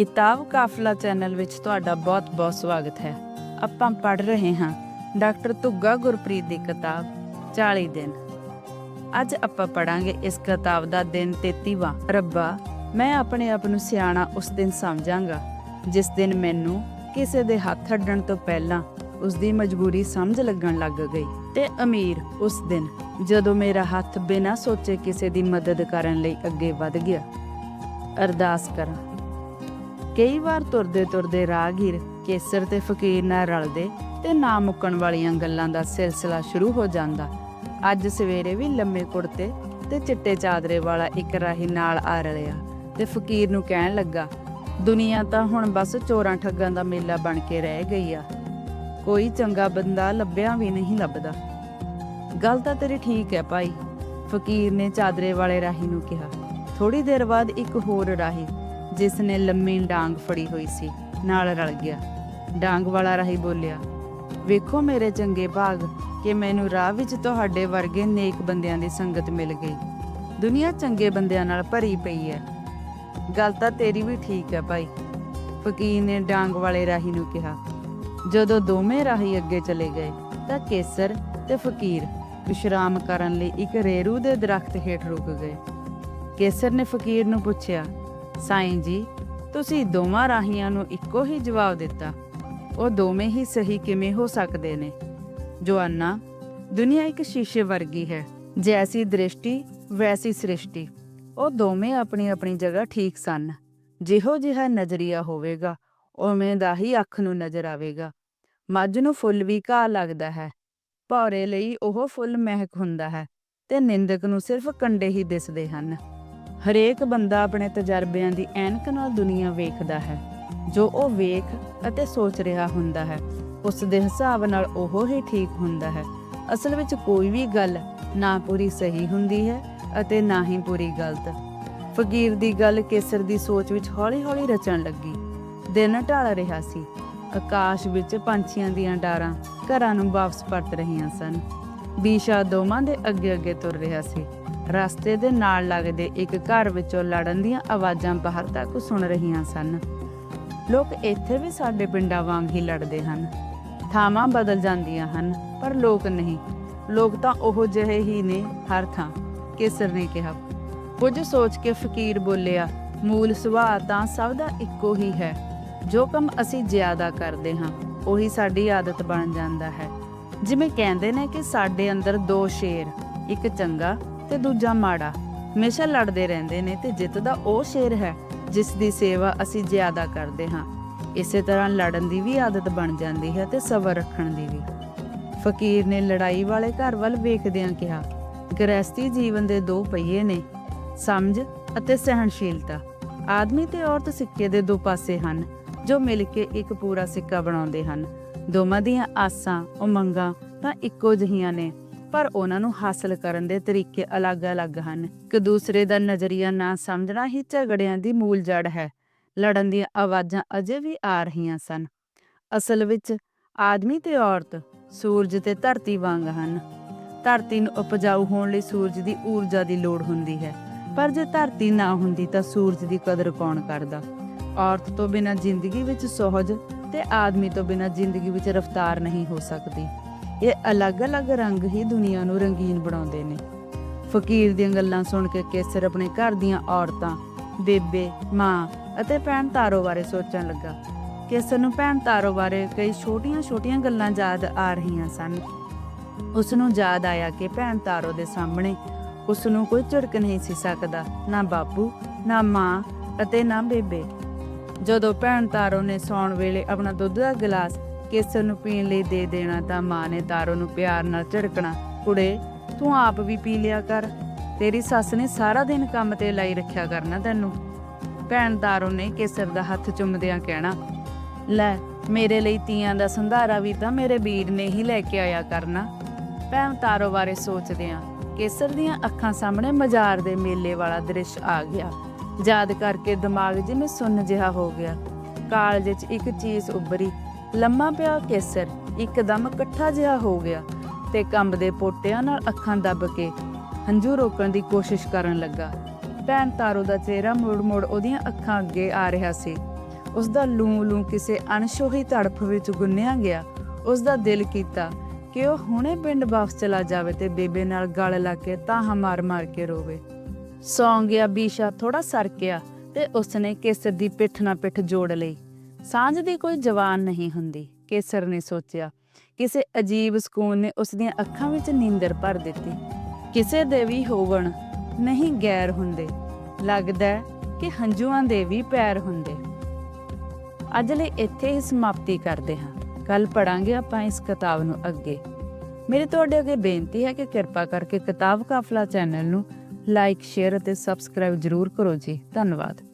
ਕਿਤਾਬ ਕਾਫਲਾ ਚੈਨਲ ਵਿੱਚ ਤੁਹਾਡਾ ਬਹੁਤ-ਬਹੁਤ ਸਵਾਗਤ ਹੈ। ਆਪਾਂ ਪੜ੍ਹ ਰਹੇ ਹਾਂ ਡਾਕਟਰ ਧੁੱਗਾ ਗੁਰਪ੍ਰੀਤ ਦੀ ਕਿਤਾਬ 40 ਦਿਨ। ਅੱਜ ਆਪਾਂ ਪੜਾਂਗੇ ਇਸ ਕਿਤਾਬ ਦਾ ਦਿਨ 33ਵਾਂ ਰੱਬਾ, ਮੈਂ ਆਪਣੇ ਆਪ ਨੂੰ ਸਿਆਣਾ ਉਸ ਦਿਨ ਸਮਝਾਂਗਾ, ਜਿਸ ਦਿਨ ਮੈਨੂੰ ਕਿਸੇ ਦੇ ਹੱਥ ਅੱਡਣ ਤੋਂ ਪਹਿਲਾਂ ਉਸ ਦੀ ਮਜਬੂਰੀ ਸਮਝ ਲੱਗਣ ਲੱਗ ਗਈ। ਤੇ ਅਮੀਰ ਉਸ ਦਿਨ ਜਦੋਂ ਮੇਰਾ ਹੱਥ ਬਿਨਾਂ ਸੋਚੇ ਕਿਸੇ ਦੀ ਮਦਦ ਕਰਨ ਲਈ ਅੱਗੇ ਵਧ ਗਿਆ। ਅਰਦਾਸ ਕਰਾਂ। ਕਈ ਵਾਰ ਤੁਰਦੇ ਤੁਰਦੇ ਰਾਹਗੀਰ ਕੇਸਰ ਤੇ ਫਕੀਰ ਨਾਲ ਰਲਦੇ ਤੇ ਨਾ ਮੁੱਕਣ ਵਾਲੀਆਂ ਗੱਲਾਂ ਦਾ ਸਿਲਸਿਲਾ ਸ਼ੁਰੂ ਹੋ ਜਾਂਦਾ। ਅੱਜ ਸਵੇਰੇ ਵੀ ਲੰਮੇ ਕੁੜਤੇ ਤੇ ਚਿੱਟੇ ਚਾਦਰੇ ਵਾਲਾ ਇੱਕ ਰਾਹੀ ਨਾਲ ਆ ਰਲਿਆ ਤੇ ਫਕੀਰ ਨੂੰ ਕਹਿਣ ਲੱਗਾ, ਦੁਨੀਆ ਤਾਂ ਹੁਣ ਬਸ ਚੋਰਾਂ ਠੱਗਾਂ ਦਾ ਮੇਲਾ ਬਣ ਕੇ ਰਹਿ ਗਈ ਆ। ਕੋਈ ਚੰਗਾ ਬੰਦਾ ਲੱਭਿਆ ਵੀ ਨਹੀਂ ਲੱਭਦਾ। ਗੱਲ ਤਾਂ ਤੇਰੀ ਠੀਕ ਹੈ ਭਾਈ। ਫਕੀਰ ਨੇ ਚਾਦਰੇ ਵਾਲੇ ਰਾਹੀ ਨੂੰ ਕਿਹਾ। ਥੋੜੀ ਦੇਰ ਬਾਅਦ ਇੱਕ ਹੋਰ ਰਾਹੀ ਜਿਸ ਨੇ ਲੰਮੀ ਡਾਂਗ ਫੜੀ ਹੋਈ ਸੀ, ਨਾਲ ਰਲ ਗਿਆ। ਡਾਂਗ ਵਾਲਾ ਰਾਹੀ ਬੋਲਿਆ, ਵੇਖੋ ਮੇਰੇ ਚੰਗੇ ਭਾਗ, ਕਿ ਮੈਨੂੰ ਰਾਹ ਵਿੱਚ ਤੁਹਾਡੇ ਵਰਗੇ ਨੇਕ ਬੰਦਿਆਂ ਦੀ ਸੰਗਤ ਮਿਲ ਗਈ। ਦੁਨੀਆ ਚੰਗੇ ਬੰਦਿਆਂ ਨਾਲ ਭਰੀ ਪਈ ਹੈ। ਗੱਲ ਤਾਂ ਤੇਰੀ ਵੀ ਠੀਕ ਹੈ ਭਾਈ, ਫਕੀਰ ਨੇ ਡਾਂਗ ਵਾਲੇ ਰਾਹੀ ਨੂੰ ਕਿਹਾ। ਜਦੋਂ ਦੋਵੇਂ ਰਾਹੀ ਅੱਗੇ ਚਲੇ ਗਏ, ਤਾਂ ਕੇਸਰ ਤੇ ਫਕੀਰ ਵਿਸ਼ਰਾਮ ਕਰਨ ਲਈ ਇੱਕ ਰੇਰੂ ਦੇ ਦਰਖਤ ਹੇਠ ਰੁਕ ਗਏ। ਕੇਸਰ ਨੇ ਫਕੀਰ ਨੂੰ ਪੁੱਛਿਆ ਸਾਈਂ ਜੀ, ਤੁਸੀਂ ਦੋਵਾਂ ਰਾਹੀਆਂ ਨੂੰ ਇੱਕੋ ਹੀ ਜਵਾਬ ਦਿੱਤਾ। ਉਹ ਦੋਵੇਂ ਹੀ ਸਹੀ ਕਿਵੇਂ ਹੋ ਸਕਦੇ ਨੇ? ਜਵਾਨਾ ਦੁਨੀਆ ਇੱਕ ਸ਼ੀਸ਼ੇ ਵਰਗੀ ਹੈ। ਜੈਸੀ ਦ੍ਰਿਸ਼ਟੀ, ਵੈਸੀ ਸ੍ਰਿਸ਼ਟੀ। ਉਹ ਦੋਵੇਂ ਆਪਣੀ ਆਪਣੀ ਜਗ੍ਹਾ ਠੀਕ ਸਨ। ਜਿਹੋ ਜਿਹਾ ਨਜ਼ਰੀਆ ਹੋਵੇਗਾ, ਉਵੇਂ ਦਾ ਹੀ ਅੱਖ ਨੂੰ ਨਜ਼ਰ ਆਵੇਗਾ। ਮੱਝ ਨੂੰ ਫੁੱਲ ਵੀ ਘਾਹ ਲੱਗਦਾ ਹੈ। ਭੌਰੇ ਲਈ ਉਹ ਫੁੱਲ ਮਹਿਕ ਹੁੰਦਾ ਹੈ ਤੇ ਨਿੰਦਕ ਨੂੰ ਸਿਰਫ ਕੰਡੇ ਹੀ ਦਿਸਦੇ ਹਨ। ਹਰੇਕ ਬੰਦਾ ਆਪਣੇ ਤਜਰਬਿਆਂ ਦੀ ਐਨਕ ਨਾਲ ਦੁਨੀਆ ਵੇਖਦਾ ਹੈ। ਜੋ ਉਹ ਵੇਖ ਅਤੇ ਸੋਚ ਰਿਹਾ ਹੁੰਦਾ ਹੈ ਉਸ ਦੇ ਹਿਸਾਬ ਨਾਲ ਉਹ ਹੀ ਠੀਕ ਹੁੰਦਾ ਹੈ। ਅਸਲ ਵਿੱਚ ਕੋਈ ਵੀ ਗੱਲ ਨਾ ਪੂਰੀ ਸਹੀ ਹੁੰਦੀ ਹੈ ਅਤੇ ਨਾ ਹੀ ਪੂਰੀ ਗਲਤ। ਫਕੀਰ ਦੀ ਗੱਲ ਕੇਸਰ ਦੀ ਸੋਚ ਵਿੱਚ ਹੌਲੀ-ਹੌਲੀ ਰਚਣ ਲੱਗੀ। ਦਿਨ ਢਾਲ ਰਿਹਾ ਸੀ। ਆਕਾਸ਼ ਵਿੱਚ ਪੰਛੀਆਂ ਦੀਆਂ ਡਾਰਾਂ ਘਰਾਂ ਨੂੰ ਵਾਪਸ ਪਰਤ ਰਹੀਆਂ ਸਨ। ਬੀਸ਼ਾ ਦੋਵਾਂ ਦੇ ਅੱਗੇ-ਅੱਗੇ ਤੁਰ ਰਿਹਾ ਸੀ। ਰਸਤੇ ਦੇ ਨਾਲ ਲੱਗਦੇ ਇੱਕ ਘਰ ਵਿੱਚੋਂ ਲੜਨ ਦੀਆਂ ਆਵਾਜ਼ਾਂ ਬਾਹਰ ਤੱਕ ਸੁਣ ਰਹੀਆਂ ਸਨ। ਲੋਕ ਇੱਥੇ ਵੀ ਸਾਡੇ ਪਿੰਡਾਂ ਵਾਂਗ ਹੀ ਲੜਦੇ ਹਨ। ਥਾਵਾਂ ਬਦਲ ਜਾਂਦੀਆਂ ਹਨ, ਪਰ ਲੋਕ ਨਹੀਂ। ਲੋਕ ਤਾਂ ਉਹ ਜਿਹੇ ਹੀ ਨੇ, ਹਰ ਥਾਂ, ਕੇਸਰ ਨੇ ਕਿਹਾ। ਕੁਝ ਸੋਚ ਕੇ ਫਕੀਰ ਬੋਲਿਆ, ਮੂਲ ਸੁਭਾਅ ਤਾਂ ਸਭ ਦਾ ਇੱਕੋ ਹੀ ਹੈ। ਜੋ ਕੰਮ ਅਸੀਂ ਜ਼ਿਆਦਾ ਕਰਦੇ ਹਾਂ, ਉਹੀ ਸਾਡੀ ਆਦਤ ਬਣ ਜਾਂਦਾ ਹੈ। ਜਿਵੇਂ ਕਹਿੰਦੇ ਨੇ ਕਿ ਸਾਡੇ ਅੰਦਰ ਦੋ ਸ਼ੇਰ, ਇੱਕ ਚੰਗਾ ਤੇ ਦੂਜਾ ਮਾੜਾ। ਹਮੇਸ਼ਾ ਲੜਦੇ ਰਹਿੰਦੇ ਨੇ ਤੇ ਜਿੱਤਦਾ ਉਹ ਸ਼ੇਰ ਹੈ, ਜਿਸ ਦੀ ਸੇਵਾ ਅਸੀਂ ਜ਼ਿਆਦਾ ਕਰਦੇ ਹਾਂ। ਇਸੇ ਤਰ੍ਹਾਂ ਲੜਨ ਦੀ ਵੀ ਆਦਤ ਬਣ ਜਾਂਦੀ ਹੈ ਤੇ ਸਬਰ ਰੱਖਣ ਦੀ ਵੀ। ਫਕੀਰ ਨੇ ਲੜਾਈ ਵਾਲੇ ਘਰ ਵੱਲ ਵੇਖਦਿਆਂ ਕਿਹਾ ਗ੍ਰਹਿਸਤੀ ਜੀਵਨ ਦੇ ਦੋ ਪਹੀਏ ਨੇ, ਸਮਝ ਅਤੇ ਸਹਿਣਸ਼ੀਲਤਾ। ਆਦਮੀ ਤੇ ਔਰਤ ਸਿੱਕੇ ਦੇ ਦੋ ਪਾਸੇ ਹਨ, ਜੋ ਮਿਲ ਕੇ ਇੱਕ ਪੂਰਾ ਸਿੱਕਾ ਬਣਾਉਂਦੇ ਹਨ। ਦੋਵਾਂ ਦੀਆਂ ਆਸਾਂ, ਉਮੰਗਾਂ ਤਾਂ ਇੱਕੋ ਜਿਹੀਆਂ ਨੇ। ਪਰ ਉਹਨਾਂ ਨੂੰ ਹਾਸਲ ਕਰਨ ਦੇ ਤਰੀਕੇ ਅਲੱਗ-ਅਲੱਗ ਹਨ। ਇੱਕ ਦੂਸਰੇ ਦਾ ਨਜ਼ਰੀਆ ਨਾ ਸਮਝਣਾ ਹੀ ਝਗੜਿਆਂ ਦੀ ਮੂਲ ਜੜ ਹੈ। ਲੜਨ ਦੀਆਂ ਆਵਾਜ਼ਾਂ ਅਜੇ ਵੀ ਆ ਰਹੀਆਂ ਸਨ। ਅਸਲ ਵਿੱਚ ਆਦਮੀ ਤੇ ਔਰਤ ਸੂਰਜ ਤੇ ਧਰਤੀ ਵਾਂਗ ਹਨ। ਧਰਤੀ ਨੂੰ ਉਪਜਾਊ ਹੋਣ ਲਈ ਸੂਰਜ ਦੀ ਊਰਜਾ ਦੀ ਲੋੜ ਹੁੰਦੀ ਹੈ। ਪਰ ਜੇ ਧਰਤੀ ਨਾ ਹੁੰਦੀ ਤਾਂ ਸੂਰਜ ਦੀ ਕਦਰ ਕੌਣ ਕਰਦਾ? ਔਰਤ ਤੋਂ ਬਿਨਾਂ ਜ਼ਿੰਦਗੀ ਵਿੱਚ ਸੋਹਜ ਤੇ ਆਦਮੀ ਤੋਂ ਬਿਨਾਂ ਜ਼ਿੰਦਗੀ ਵਿੱਚ ਰਫ਼ਤਾਰ ਨਹੀਂ ਹੋ ਸਕਦੀ। ਇਹ ਅਲੱਗ-ਅਲੱਗ ਰੰਗ ਹੀ ਦੁਨੀਆ ਨੂੰ ਰੰਗੀਨ ਬਣਾਉਂਦੇ ਨੇ। ਫਕੀਰ ਦੀਆਂ ਗੱਲਾਂ ਸੁਣ ਕੇ ਕੇਸਰ ਆਪਣੇ ਘਰ ਦੀਆਂ ਔਰਤਾਂ, ਬੇਬੇ, ਮਾਂ ਅਤੇ ਭੈਣ ਤਾਰੋ ਬਾਰੇ ਸੋਚਣ ਲੱਗਾ। ਕੇਸਰ ਨੂੰ ਭੈਣ ਤਾਰੋ ਬਾਰੇ ਕਈ ਛੋਟੀਆਂ-ਛੋਟੀਆਂ ਗੱਲਾਂ ਯਾਦ ਆ ਰਹੀਆਂ ਸਨ। ਉਸ ਨੂੰ ਯਾਦ ਆਇਆ ਕਿ ਭੈਣ ਤਾਰੋ ਦੇ ਸਾਹਮਣੇ ਉਸ ਨੂੰ ਕੋਈ ਝਿੜਕ ਨਹੀਂ ਸੀ ਸਕਦਾ, ਨਾ ਬਾਪੂ, ਨਾ ਮਾਂ ਅਤੇ ਨਾ ਬੇਬੇ। ਜਦੋਂ ਭੈਣ ਤਾਰੋ ਨੇ ਸੌਣ ਵੇਲੇ ਆਪਣਾ ਦੁੱਧ ਦਾ ਗਲਾਸ ਕੇਸਰ ਨੂੰ ਪੀਣ ਲਈ ਦੇ ਦੇਣਾ ਤਾਂ ਮਾਂ ਨੇ ਤਾਰੋ ਨੂੰ ਪਿਆਰ ਨਾਲ ਝਿੜਕਣਾ। ਕੁੜੇ, ਤੂੰ ਆਪ ਵੀ ਪੀ ਲਿਆ ਕਰ। ਤੇਰੀ ਸੱਸ ਨੇ ਸਾਰਾ ਦਿਨ ਕੰਮ ਤੇ ਲਾਈ ਰੱਖਿਆ ਕਰਨਾ ਤੈਨੂੰ। ਭੈਣ ਤਾਰੋ ਨੇ ਕੇਸਰ ਦਾ ਹੱਥ ਚੁੰਮਦਿਆਂ ਕਹਿਣਾ, ਲੈ, ਮੇਰੇ ਲਈ ਤੀਆਂ ਦਾ ਸੰਧਾਰਾ ਵੀ ਤਾਂ ਮੇਰੇ ਵੀਰ ਨੇ ਹੀ ਲੈ ਕੇ ਆਇਆ ਕਰਨਾ। ਭੈਣ ਤਾਰੋ ਬਾਰੇ ਸੋਚਦਿਆਂ ਕੇਸਰ ਦੀਆਂ ਅੱਖਾਂ ਸਾਹਮਣੇ ਮਜ਼ਾਰ ਦੇ ਮੇਲੇ ਵਾਲਾ ਦ੍ਰਿਸ਼ ਆ ਗਿਆ। ਯਾਦ ਕਰਕੇ ਦਿਮਾਗ ਜਿਵੇਂ ਸੁੰਨ ਜਿਹਾ ਹੋ ਗਿਆ। ਕਾਲਜ 'ਚ ਇੱਕ ਚੀਜ਼ ਉੱਭਰੀ। ਲੰਮਾ ਪਿਆ ਕੇਸਰ ਇੱਕਦਮ ਇਕੱਠਾ ਜਿਹਾ ਹੋ ਗਿਆ ਤੇ ਕੰਬਦੇ ਪੋਟਿਆਂ ਨਾਲ ਅੱਖਾਂ ਦੱਬ ਕੇ ਹੰਝੂ ਰੋਕਣ ਦੀ ਕੋਸ਼ਿਸ਼ ਕਰਨ ਲੱਗਾ। ਭੈਣ ਤਾਰੋ ਦਾ ਚਿਹਰਾ ਮੁੜ-ਮੁੜ ਉਹਦੀਆਂ ਅੱਖਾਂ ਅੱਗੇ ਆ ਰਿਹਾ ਸੀ। ਉਸ ਦਾ ਲੂੰ ਲੂੰ ਕਿਸੇ ਅਣਸ਼ੋਹੀ ਤੜਫ ਵਿੱਚ ਗੁੰਨਿਆ ਗਿਆ। ਉਸ ਦਾ ਦਿਲ ਕੀਤਾ ਕਿ ਉਹ ਹੁਣੇ ਪਿੰਡ ਵਾਪਸ ਚਲਾ ਜਾਵੇ ਤੇ ਬੇਬੇ ਨਾਲ ਗਲ ਲਾ ਕੇ ਤਾਹਾਂ ਮਾਰ ਮਾਰ ਕੇ ਰੋਵੇ। ਸੌਂ ਗਿਆ ਬੀਸ਼ਾ ਥੋੜਾ ਸਰਕਿਆ ਤੇ ਉਸਨੇ ਕੇਸਰ ਦੀ ਪਿੱਠ ਨਾਲ ਪਿੱਠ ਜੋੜ ਲਈ। ਸਾਂਝ ਦੀ ਕੋਈ ਜਵਾਨ ਨਹੀਂ ਹੁੰਦੀ, ਕੇਸਰ ਨੇ ਸੋਚਿਆ। ਕਿਸੇ ਅਜੀਬ ਸਕੂਨ ਨੇ ਉਸ ਦੀਆਂ ਅੱਖਾਂ ਵਿੱਚ ਨੀਂਦਰ ਭਰ ਦਿੱਤੀ। ਕਿਸੇ ਦੇ ਵੀ ਹੋਵਣ ਨਹੀਂ ਗੈਰ ਹੁੰਦੇ। ਲੱਗਦਾ ਕਿ ਹੰਝੂਆਂ ਦੇ ਵੀ ਪੈਰ ਹੁੰਦੇ। ਅੱਜ ਲਈ ਇੱਥੇ ਹੀ ਸਮਾਪਤੀ ਕਰਦੇ ਹਾਂ। ਕੱਲ ਪੜਾਂਗੇ ਆਪਾਂ ਇਸ ਕਿਤਾਬ ਨੂੰ ਅੱਗੇ। ਮੇਰੀ ਤੁਹਾਡੇ ਅੱਗੇ ਬੇਨਤੀ ਹੈ ਕਿ ਕਿਰਪਾ ਕਰਕੇ ਕਿਤਾਬ ਕਾਫਲਾ ਚੈਨਲ ਨੂੰ ਲਾਈਕ, ਸ਼ੇਅਰ ਅਤੇ ਸਬਸਕ੍ਰਾਈਬ ਜ਼ਰੂਰ ਕਰੋ ਜੀ। ਧੰਨਵਾਦ।